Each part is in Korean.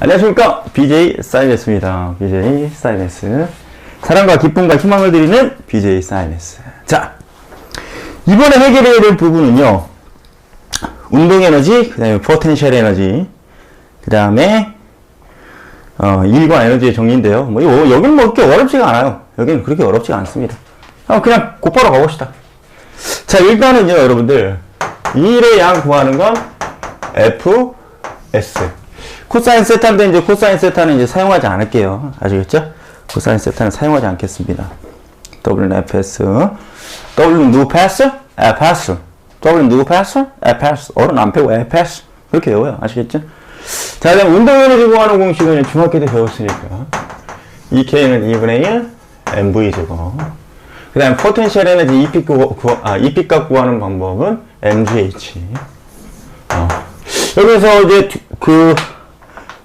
안녕하십니까. BJ 사이네스입니다. BJ 사이네스. 사랑과 기쁨과 희망을 드리는 BJ 사이네스. 자, 이번에 해결해야 될 부분은요. 운동 에너지, 그 다음에 포텐셜 에너지, 그 다음에 어, 일과 에너지의 정리인데요. 뭐, 이거, 여기는 뭐, 그렇게 어렵지가 않아요. 여기는 그렇게 어렵지가 않습니다. 어, 그냥 곧바로 가봅시다. 자, 일단은요, 여러분들. 1의 양 구하는 건 F, S. 코사인 세타인데, 이제 코사인 세타는 이제 사용하지 않을게요. 아시겠죠? 코사인 세타는 사용하지 않겠습니다. W, F, S. W, 누구 패스? F, S. W, 누구 패스? F, S. 어른 안 패고 F, S. 그렇게 외워요. 아시겠죠? 자, 그다음 운동 에너지 구하는 공식은 중학교 때 배웠으니까. EK는 2분의 1, MV 제곱. 그 다음 포텐셜 에너지 EP, 구, 구, 아, EP 값 구하는 방법은 MGH. 어. 여기서 이제 그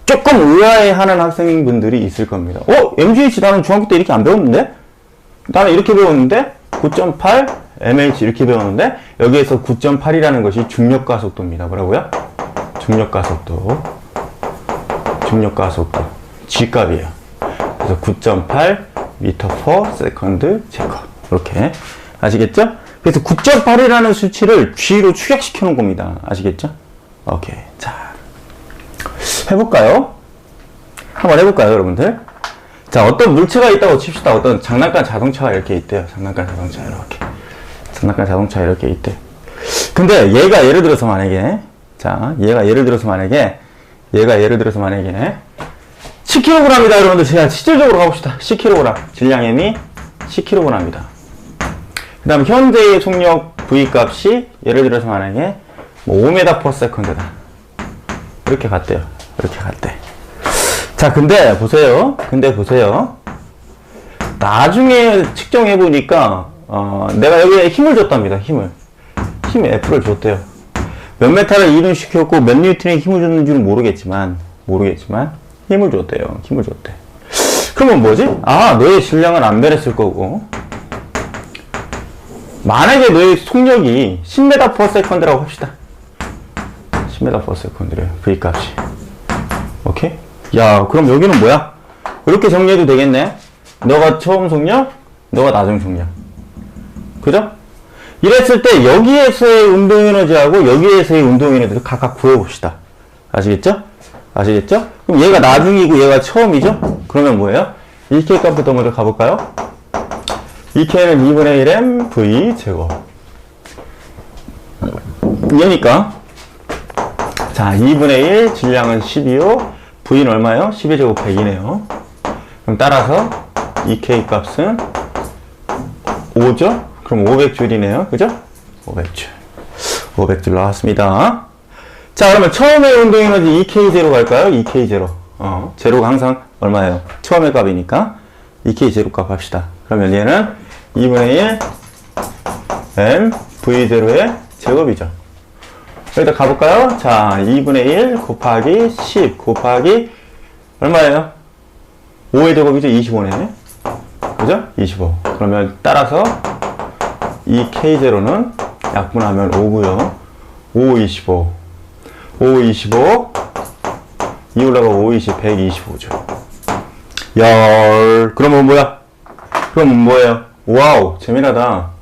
조금 의아해하는 학생분들이 있을 겁니다. 어, MGH 나는 중학교 때 이렇게 안 배웠는데? 나는 이렇게 배웠는데 9.8 mH 이렇게 배웠는데 여기에서 9.8이라는 것이 중력 가속도입니다. 뭐라고요? 중력 가속도. 중력 가속도. G 값이에요. 그래서 9.8 미터 per 세컨드 제곱. 이렇게. 아시겠죠? 그래서 9.8이라는 수치를 G로 축약시켜 놓은 겁니다. 아시겠죠? 오케이. 자. 해볼까요? 한번 해볼까요, 여러분들? 자, 어떤 물체가 있다고 칩시다. 어떤 장난감 자동차가 이렇게 있대요. 장난감 자동차 이렇게. 장난감 자동차 이렇게 있대. 근데 얘가 예를 들어서 만약에 자, 얘가 예를 들어서 만약에 얘가 예를 들어서 만약에 10kg이다 여러분들 제가 실질적으로 가봅시다. 10kg 질량 M이 10kg이다. 그 다음 현재의 속력 V 값이 예를 들어서 만약에 뭐 5m per second다. 이렇게 갔대요. 이렇게 갔대. 자, 근데 보세요. 근데 보세요. 나중에 측정해 보니까 어, 내가 여기에 힘을 줬답니다. 힘을. 힘 F를 줬대요. 몇 메타를 이동시켰고 몇 뉴턴의 힘을 줬는지는 모르겠지만 모르겠지만 힘을 줬대요. 힘을 줬대. 그러면 뭐지? 아, 너의 질량은 안 변했을 거고 만약에 너의 속력이 10m per second라고 합시다. 10m per second래요. V 값이. 오케이? 야, 그럼 여기는 뭐야? 이렇게 정리해도 되겠네. 너가 처음 속력, 너가 나중 속력. 그죠? 이랬을 때 여기에서의 운동 에너지하고 여기에서의 운동 에너지를 각각 구해봅시다. 아시겠죠? 아시겠죠? 그럼 얘가 나중이고 얘가 처음이죠? 그러면 뭐예요? 2K 값부터 먼저 가볼까요? 2K는 2분의 1M V 제곱. 얘니까. 자, 2분의 1, 질량은 12호, V는 얼마요? 12제곱 100이네요. 그럼 따라서 2K 값은 5죠? 그럼 500줄이네요. 그죠? 500줄. 500줄 나왔습니다. 자, 그러면 처음에 운동 에너지 2K0 갈까요? 2K0. 어, 제로가 항상 얼마예요? 처음의 값이니까 2K0 값 합시다. 그러면 얘는 2분의 1 M V0의 제곱이죠. 여기다 가볼까요? 자, 2분의 1 곱하기 10 곱하기 얼마예요? 5의 제곱이죠? 25네요. 그죠? 25. 그러면 따라서 이 K0는 약분하면 5고요. 5, 25. 5, 25. 2 올라가 5, 20, 125죠. 열. 그러면 뭐야? 그럼 뭐예요? 와우, 재미나다.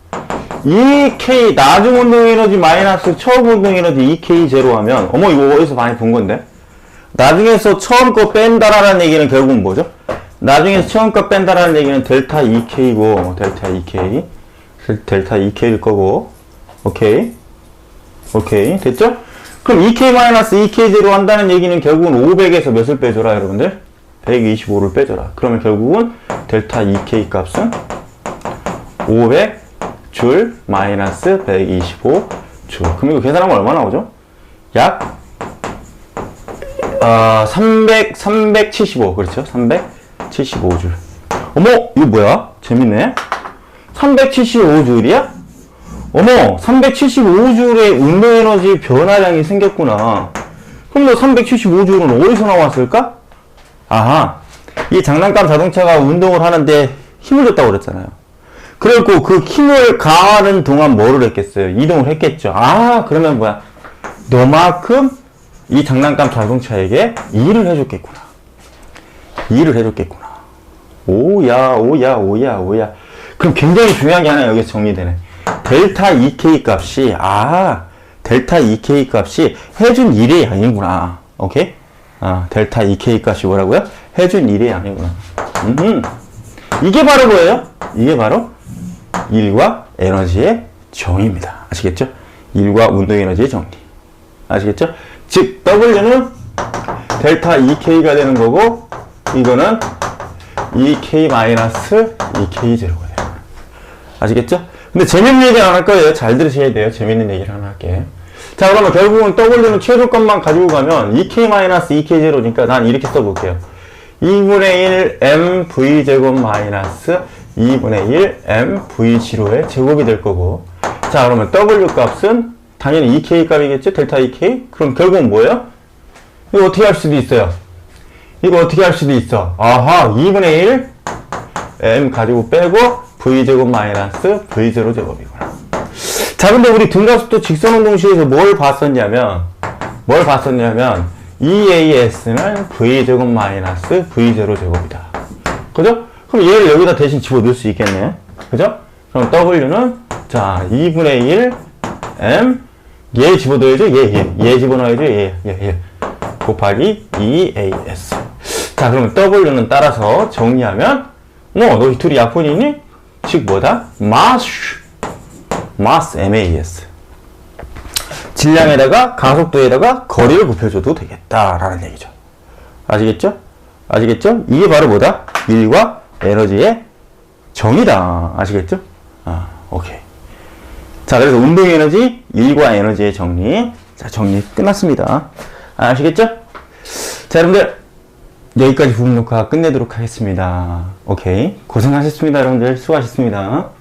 2K 나중 운동 에너지 마이너스 처음 운동 에너지 2K 제로 하면 어머 이거 어디서 많이 본 건데? 나중에서 처음 거 뺀다라는 얘기는 결국은 뭐죠? 나중에서 처음 거 뺀다라는 얘기는 델타 2K고 델타 2K 델타 2K일 거고 오케이 오케이 됐죠? 그럼 2K 마이너스 2K 제로 한다는 얘기는 결국은 500에서 몇을 빼줘라 여러분들? 125를 빼줘라 그러면 결국은 델타 2K 값은 500 줄 마이너스 125 줄. 그럼 이거 계산하면 얼마 나오죠? 약 어, 300 375 그렇죠? 375줄. 어머 이거 뭐야? 재밌네. 375줄이야? 어머 375줄의 운동 에너지 변화량이 생겼구나. 그럼 너 375줄은 어디서 나왔을까? 아하. 이 장난감 자동차가 운동을 하는데 힘을 줬다고 그랬잖아요. 그리고 그 힘을 가하는 동안 뭐를 했겠어요? 이동을 했겠죠. 아, 그러면 뭐야? 너만큼 이 장난감 자동차에게 일을 해줬겠구나. 일을 해줬겠구나. 오야, 오야, 오야, 오야. 그럼 굉장히 중요한 게 하나 여기서 정리되네. 델타 EK 값이, 아, 델타 EK 값이 해준 일의 양이구나. 오케이? 아, 델타 EK 값이 뭐라고요? 해준 일의 양이구나. 음, 이게 바로 뭐예요? 이게 바로 일과 에너지의 정의입니다. 아시겠죠? 일과 운동 에너지의 정리. 아시겠죠? 즉, W는 델타 EK가 되는 거고, 이거는 EK-EK0가 돼요. 아시겠죠? 근데 재밌는 얘기 안할 거예요. 잘 들으셔야 돼요. 재밌는 얘기를 하나 할게. 자, 그러면 결국은 W는 최소값만 가지고 가면 EK-EK0니까 난 이렇게 써볼게요. 2분의 1 mv제곱 마이너스 2분의 1 mv0의 제곱이 될 거고. 자 그러면 w 값은 당연히 ek 값이겠죠 델타 ek 그럼 결국은 뭐예요? 이거 어떻게 할 수도 있어요. 이거 어떻게 할 수도 있어? 아하 2분의 1 m 가지고 빼고 v제곱 마이너스 v0 제곱이구나. 자 근데 우리 등가속도 직선운동식에서 뭘 봤었냐면 뭘 봤었냐면 EAS는 V제곱 마이너스 V0 제곱이다. 그죠? 그럼 얘를 여기다 대신 집어넣을 수 있겠네. 그죠? 그럼 W는, 자, 2분의 1 M, 얘 집어넣어야죠? 얘, 얘. 얘 집어넣어야죠? 얘, 얘, 얘. 곱하기 EAS. 자, 그러면 W는 따라서 정리하면, 뭐, 너이 둘이 약분이니? 즉, 뭐다? 마스, 마스 MAS. 질량에다가 가속도에다가 거리를 곱해줘도 되겠다라는 얘기죠. 아시겠죠? 아시겠죠? 이게 바로 뭐다? 일과 에너지의 정의다. 아시겠죠? 아, 오케이. 자, 그래서 운동 에너지, 일과 에너지의 정리. 자, 정리 끝났습니다. 아시겠죠? 자, 여러분들. 여기까지 부분 녹화 끝내도록 하겠습니다. 오케이. 고생하셨습니다, 여러분들. 수고하셨습니다.